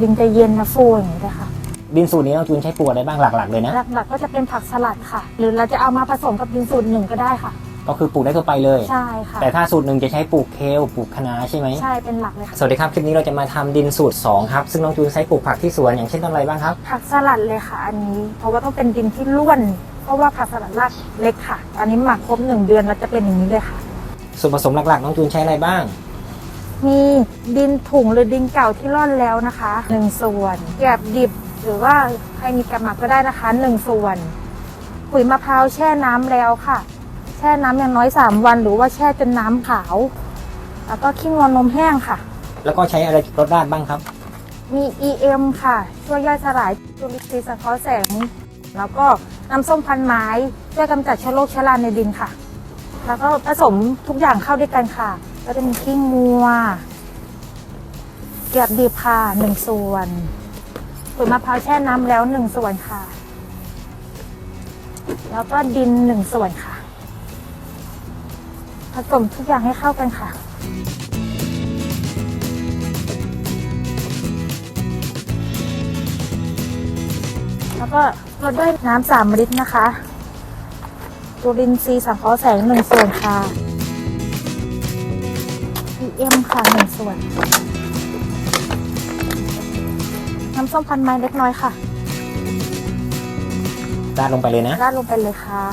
ดินจะเย็นนะฟูอย่างนี้เลยค่ะดินสูตรนี้น้องจูนใช้ปลูกอะไรบ้างหลักๆเลยนะ หลักๆก็จะเป็นผักสลัดค่ะ หรือเราจะเอามาผสมกับดินสูตรหนึ่งก็ได้ค่ะ ก็คือปลูกได้ทั่วไปเลย ใช่ค่ะ แต่ถ้าสูตรหนึ่งจะใช้ปลูกเคลปลูกคะน้าใช่ไหมใช่เป็นหลักเลยค่ะ สวัสดีครับ คลิปนี้เราจะมาทำดินสูตร2ครับ ซึ่งน้องจูนใช้ปลูกผักที่สวนอย่างเช่นต้นอะไรบ้างครับ ผักสลัดเลยค่ะ อันนี้ เพราะว่าต้องเป็นดินที่ร่วน เพราะว่าผักสลัดรากเล็กค่ะ อันนี้หมักครบหนึ่งเดือนแล้วจะเป็นอย่างนี้เลยค่ะ ส่วนผสมหลักๆน้องจูนใช้อะไรบ้าง มีดินถุงหรือดินเก่าที่ร่อนแล้วนะคะหนึ่งส่วนแกบดิบหรือว่าใครมีกระหมักก็ได้นะคะหนึ่งส่วนขุยมะพร้าวแช่น้ำแล้วค่ะ แช่น้ำอย่างน้อยสามวัน หรือว่าแช่จนน้ำขาว แล้วก็ขี้งอนนมแห้งค่ะ แล้วก็ใช้อะไรรดราดบ้างครับ มี EM ค่ะ ช่วยย่อยสลายจุลินทรีย์สังเคราะห์แสง แล้วก็น้ำส้มพันไม้ช่วยกำจัดเชื้อโรคเชื้อราในดินค่ะ แล้วก็ผสมทุกอย่างเข้าด้วยกันค่ะ ก็จะมีขี้งมัว เกียบดีบค่ะหนึ่งส่วนขุยมะพร้าวแช่น้ำแล้วหนึ่งส่วนค่ะ แล้วก็ดินหนึ่งส่วนค่ะ ผสมทุกอย่างให้เข้ากันค่ะแล้วก็รดด้วยน้ำสามลิตรนะคะจุลินทรีสังเคราะห์แสงหนึ่งส่วนค่ะ PM ค่ะหนึ่งส่วน น้ำส้มพันไม้เล็กน้อยค่ะราดลงไปเลยนะราดลงไปเลยค่ะ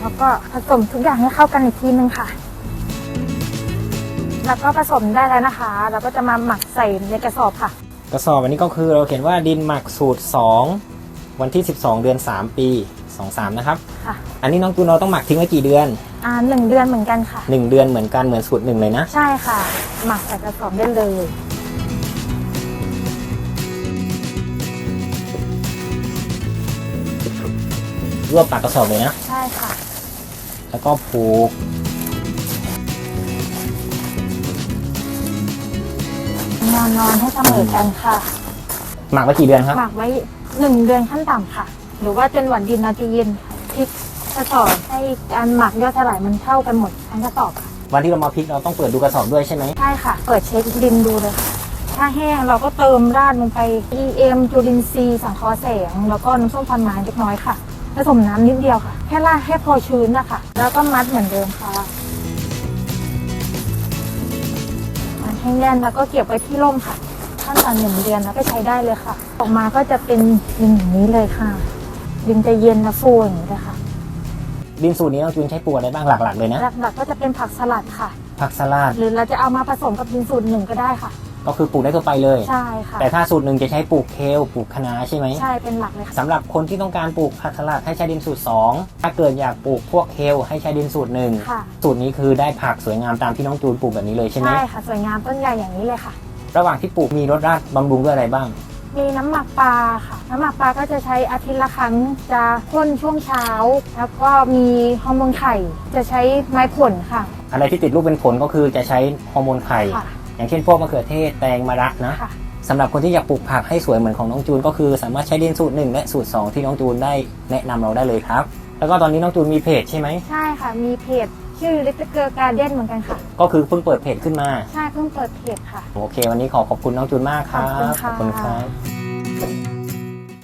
แล้วก็ผสมทุกอย่างให้เข้ากันอีกทีนึงค่ะ แล้วก็ผสมได้แล้วนะคะแล้วก็จะมาหมักใส่ในกระสอบค่ะ กระสอบอันนี้ก็คือเราเขียนว่าดินหมักสูตร 2 วันที่ 12 เดือน 3 ปี 23นะครับ ค่ะ อันนี้น้องจูนเราต้องหมักทิ้งไว้กี่เดือน อ่าหนึ่งเดือนเหมือนกันค่ะ 1 เดือนเหมือนกันเหมือนสูตรหนึ่งเลยนะ ใช่ค่ะ หมักใส่กระสอบได้เลย รวบปากกระสอบเลยนะ ใช่ค่ะ แล้วก็ผูก นอนนอนให้เสมอกันค่ะ หมักไว้กี่เดือนครับ หมักไว้หนึ่งเดือนขั้นต่ำค่ะ หรือว่าจนหวันดินนาจะเย็นค่ะพลิกกระสอบให้การหมักยอดสลายมันเท่ากันหมดทั้งกระสอบค่ะวันที่เรามาพลิกเราต้องเปิดดูกระสอบด้วยใช่ไหมใช่ค่ะ เปิดเช็คดินดูเลยค่ะถ้าแห้งเราก็เติมราดลงไป EM จุลินทรีย์สังเคราะห์แสง แล้วก็น้ำส้มพันไม้เล็กน้อยค่ะผสมน้ำนิดเดียวค่ะ แค่ราดให้พอชื้นนะคะ แล้วก็มัดเหมือนเดิมค่ะมัดให้แน่นแล้วก็เก็บไว้ที่ร่มค่ะ ขั้นตอนหนึ่งเดือนแล้วก็ใช้ได้เลยค่ะ ออกมาก็จะเป็นดินอย่างนี้เลยค่ะ ดินจะเย็นและฟูอย่างนี้เลยค่ะดินสูตรนี้น้องจูนใช้ปลูกอะไรบ้างหลักๆเลยนะ หลักๆก็จะเป็นผักสลัดค่ะ ผักสลัด หรือเราจะเอามาผสมกับดินสูตรหนึ่งก็ได้ค่ะ ก็คือปลูกได้ทั่วไปเลย ใช่ค่ะ แต่ถ้าสูตรหนึ่งจะใช้ปลูกเคลปลูกคะน้าใช่ไหมใช่ เป็นหลักเลยค่ะสำหรับคนที่ต้องการปลูกผักสลัดให้ใช้ดินสูตร 2 ถ้าเกิดอยากปลูกพวกเคลให้ใช้ดินสูตรหนึ่งค่ะสูตรนี้คือได้ผักสวยงามตามที่น้องจูนปลูกแบบนี้เลยใช่ไหมใช่ค่ะ สวยงามต้นใหญ่อย่างนี้เลยค่ะ ระหว่างที่ปลูกมีรดราดบำรุงด้วยอะไรบ้าง มีน้ำหมักปลาค่ะ น้ำหมักปลาก็จะใช้อาทิตย์ละครั้งจะพ่นช่วงเช้า แล้วก็มีฮอร์โมนไข่ จะใช้ไม้ผลค่ะ อะไรที่ติดรูปเป็นผลก็คือจะใช้ฮอร์โมนไข่ ค่ะอย่างเช่นพวกมะเขือเทศแตงมะระนะค่ะ สำหรับคนที่อยากปลูกผักให้สวยเหมือนของน้องจูนก็คือ สามารถใช้ดินสูตรหนึ่งและสูตรสองที่น้องจูนได้แนะนำเราได้เลยครับ แล้วก็ตอนนี้น้องจูนมีเพจใช่ไหมใช่ค่ะ มีเพจชื่อ Little Girl Garden เหมือนกันค่ะ ก็คือเพิ่งเปิดเพจขึ้นมา ใช่เพิ่งเปิดเพจค่ะ โอเค วันนี้ขอขอบคุณน้องจูนมากครับขอบคุณค่ะครับ